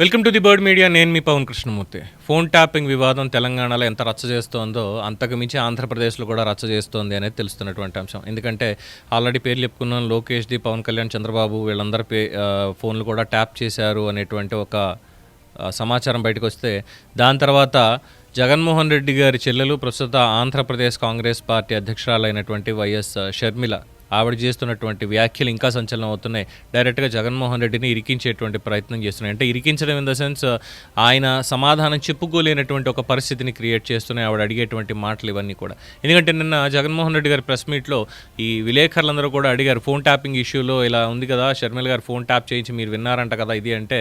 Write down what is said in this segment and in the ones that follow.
Welcome to the bird media. నేను మీ Pavan Krishnamurthy. Phone tapping వివాదం తెలంగాణలో ఎంత రచ్చ చేస్తోందో అంతకుమించి ఆంధ్రప్రదేశ్లో కూడా రచ్చ చేస్తోంది అనేది తెలుస్తున్నటువంటి అంశం. ఎందుకంటే ఆల్రెడీ పేర్లు చెప్పుకున్నాం లోకేష్ది పవన్ కళ్యాణ్ చంద్రబాబు వీళ్ళందరి పే ఫోన్లు కూడా ట్యాప్ చేశారు అనేటువంటి ఒక సమాచారం బయటకు వస్తే దాని తర్వాత జగన్మోహన్ రెడ్డి గారి చెల్లెలు ప్రస్తుత ఆంధ్రప్రదేశ్ కాంగ్రెస్ పార్టీ అధ్యక్షురాలైనటువంటి వైఎస్ షర్మిల ఆవిడ చేస్తున్నటువంటి వ్యాఖ్యలు ఇంకా సంచలనం అవుతున్నాయి. డైరెక్ట్గా జగన్మోహన్ రెడ్డిని ఇరికించేటువంటి ప్రయత్నం చేస్తున్నాయి. అంటే ఇరికించడం ఇన్ ద సెన్స్ ఆయన సమాధానం చెప్పుకోలేనటువంటి ఒక పరిస్థితిని క్రియేట్ చేస్తున్నాయి. ఆవిడ అడిగేటువంటి మాటలు ఇవన్నీ కూడా. ఎందుకంటే నిన్న జగన్మోహన్ రెడ్డి గారి ప్రెస్ మీట్లో ఈ విలేకరులందరూ కూడా అడిగారు ఫోన్ ట్యాపింగ్ ఇష్యూలో ఇలా ఉంది కదా షర్మిల గారు ఫోన్ ట్యాప్ చేయించి మీరు విన్నారంట కదా ఇది అంటే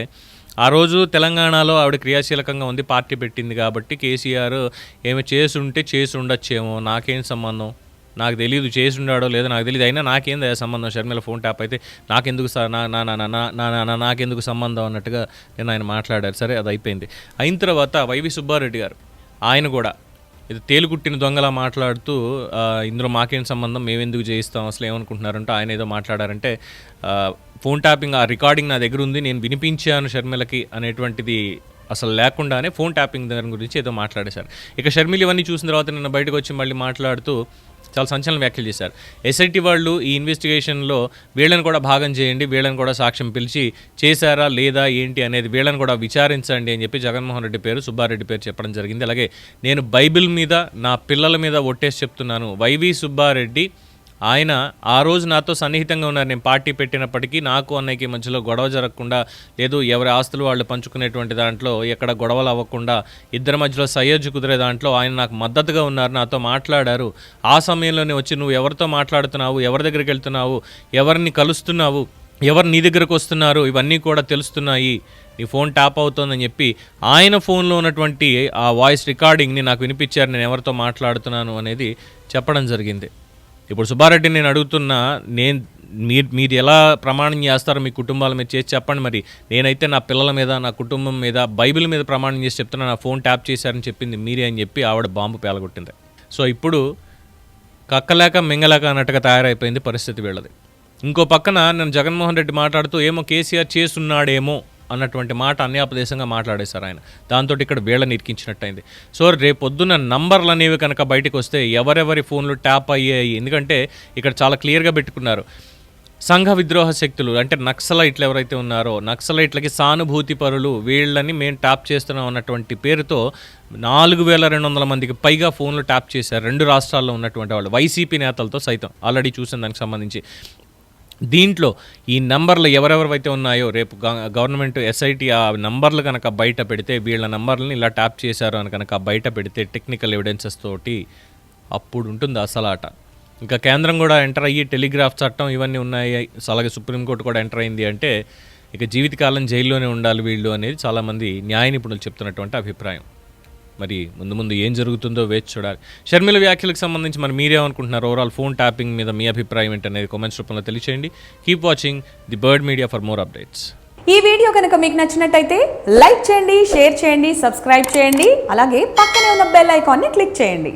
ఆ రోజు తెలంగాణలో ఆవిడ క్రియాశీలకంగా ఉంది పార్టీ పెట్టింది కాబట్టి కేసీఆర్ ఏమి చేసి ఉంటే చేసి ఉండొచ్చేమో నాకేం సంబంధం? నాకు తెలియదు చేసిండాడో లేదో నాకు తెలియదు అయినా నాకేం సంబంధం? షర్మిల ఫోన్ ట్యాప్ అయితే నాకెందుకు నా నా నా నా నా నా నా- నా నాకెందుకు సంబంధం అన్నట్టుగా నేను ఆయన మాట్లాడారు. సరే అది అయిపోయింది. అయిన తర్వాత వైవి సుబ్బారెడ్డి గారు ఆయన కూడా ఇది తేలుకుట్టిన దొంగలా మాట్లాడుతూ ఇందులో మాకేం సంబంధం? మేము ఎందుకు చేయిస్తాం? అసలు ఏమనుకుంటున్నారంటే ఆయన ఏదో మాట్లాడారంటే ఫోన్ ట్యాపింగ్ ఆ రికార్డింగ్ నా దగ్గర ఉంది నేను వినిపించాను షర్మిలకి అనేటువంటిది అసలు లేకుండానే ఫోన్ ట్యాపింగ్ దాని గురించి ఏదో మాట్లాడేశారు. ఇక షర్మిల ఇవన్నీ చూసిన తర్వాత నిన్న బయటకు వచ్చి మళ్ళీ మాట్లాడుతూ చాలా సంచలన వ్యాఖ్యలు చేశారు. ఎస్ఐటి వాళ్ళు ఈ ఇన్వెస్టిగేషన్లో వీళ్ళని కూడా భాగం చేయండి వీళ్ళని కూడా సాక్ష్యం పిలిచి చేశారా లేదా ఏంటి అనేది వీళ్ళని కూడా విచారించండి అని చెప్పి జగన్మోహన్ రెడ్డి పేరు సుబ్బారెడ్డి పేరు చెప్పడం జరిగింది. అలాగే నేను బైబిల్ మీద నా పిల్లల మీద ఒట్టేసి చెప్తున్నాను. వైవి సుబ్బారెడ్డి ఆయన ఆ రోజు నాతో సన్నిహితంగా ఉన్నారు. నేను పార్టీ పెట్టినప్పటికీ నాకు అన్నయ్యకి మధ్యలో గొడవ జరగకుండా లేదు ఎవరి ఆస్తులు వాళ్ళు పంచుకునేటువంటి దాంట్లో ఎక్కడ గొడవలు అవ్వకుండా ఇద్దరి మధ్యలో సయ్యజ్జు కుదిరే దాంట్లో ఆయన నాకు మద్దతుగా ఉన్నారు నాతో మాట్లాడారు. ఆ సమయంలోనే వచ్చి నువ్వు ఎవరితో మాట్లాడుతున్నావు? ఎవరి దగ్గరికి వెళ్తున్నావు? ఎవరిని కలుస్తున్నావు? ఎవరు నీ దగ్గరకు వస్తున్నారు? ఇవన్నీ కూడా తెలుస్తున్నాయి. నీ ఫోన్ ట్యాప్ అవుతోందని చెప్పి ఆయన ఫోన్లో ఉన్నటువంటి ఆ వాయిస్ రికార్డింగ్ని నాకు వినిపించారు. నేను ఎవరితో మాట్లాడుతున్నాను అనేది చెప్పడం జరిగింది. ఇప్పుడు సుబ్బారెడ్డి నేను అడుగుతున్నా నేను మీరు మీరు ఎలా ప్రమాణం చేస్తారో మీ కుటుంబాల మీద చేసి చెప్పండి మరి. నేనైతే నా పిల్లల మీద నా కుటుంబం మీద బైబిల్ మీద ప్రమాణం చేసి చెప్తున్నా నా ఫోన్ ట్యాప్ చేశారని చెప్పింది మీరే అని చెప్పి ఆవిడ బాంబు పేలగొట్టింది. సో ఇప్పుడు కక్కలేక మింగలేక అన్నట్టుగా తయారైపోయింది పరిస్థితి వీళ్ళది. ఇంకో పక్కన నేను జగన్మోహన్ రెడ్డి మాట్లాడుతూ ఏమో కేసీఆర్ చేస్తున్నాడేమో అన్నటువంటి మాట అన్యాపదేశంగా మాట్లాడేశారు ఆయన. దాంతో ఇక్కడ వేళ్ళని ఇరికించినట్టయింది సో రేపు పొద్దున్న నంబర్లు అనేవి కనుక బయటకు వస్తే ఎవరెవరి ఫోన్లు ట్యాప్ అయ్యాయి. ఎందుకంటే ఇక్కడ చాలా క్లియర్గా పెట్టుకున్నారు. సంఘ విద్రోహ శక్తులు అంటే నక్సలైట్లు ఎవరైతే ఉన్నారో నక్సలైట్లకి సానుభూతి పరులు వీళ్ళని మేము ట్యాప్ చేస్తున్నాం అన్నటువంటి పేరుతో నాలుగు వేల రెండు వందల మందికి పైగా ఫోన్లు ట్యాప్ చేశారు. రెండు రాష్ట్రాల్లో ఉన్నటువంటి వాళ్ళు. వైసీపీ నేతలతో సైతం. ఆల్రెడీ చూసిన దానికి సంబంధించి. దీంట్లో ఈ నంబర్లు ఎవరెవరైతే ఉన్నాయో రేపు గవర్నమెంట్ ఎస్ఐటి ఆ నంబర్లు కనుక బయట పెడితే వీళ్ళ నంబర్లని ఇలా ట్యాప్ చేశారు అని కనుక బయట పెడితే టెక్నికల్ ఎవిడెన్సెస్ తోటి అప్పుడు ఉంటుంది అసలాట. ఇంకా కేంద్రం కూడా ఎంటర్ అయ్యి టెలిగ్రాఫ్ చట్టం ఇవన్నీ ఉన్నాయి. అలాగే సుప్రీంకోర్టు కూడా ఎంటర్ అయింది అంటే ఇక జీవితకాలం జైల్లోనే ఉండాలి వీళ్ళు అనేది చాలామంది న్యాయ నిపుణులు చెప్తున్నటువంటి అభిప్రాయం. మరి ముందు ముందు ఏం జరుగుతుందో వేచి చూడాలి. షర్మిల వ్యాఖ్యలకు సంబంధించి మరి మీరేమనుకుంటున్నారు? ఓవరాల్ ఫోన్ ట్యాపింగ్ మీద మీ అభిప్రాయం ఏంటనేది కామెంట్స్ రూపంలో తెలియచేయండి. Keep watching the bird media for more updates ఈ వీడియో కనుక మీకు నచ్చినట్టయితే లైక్ చేయండి షేర్ చేయండి సబ్స్క్రైబ్ చేయండి. అలాగే పక్కనే ఉన్న బెల్ ఐకాన్ని క్లిక్ చేయండి.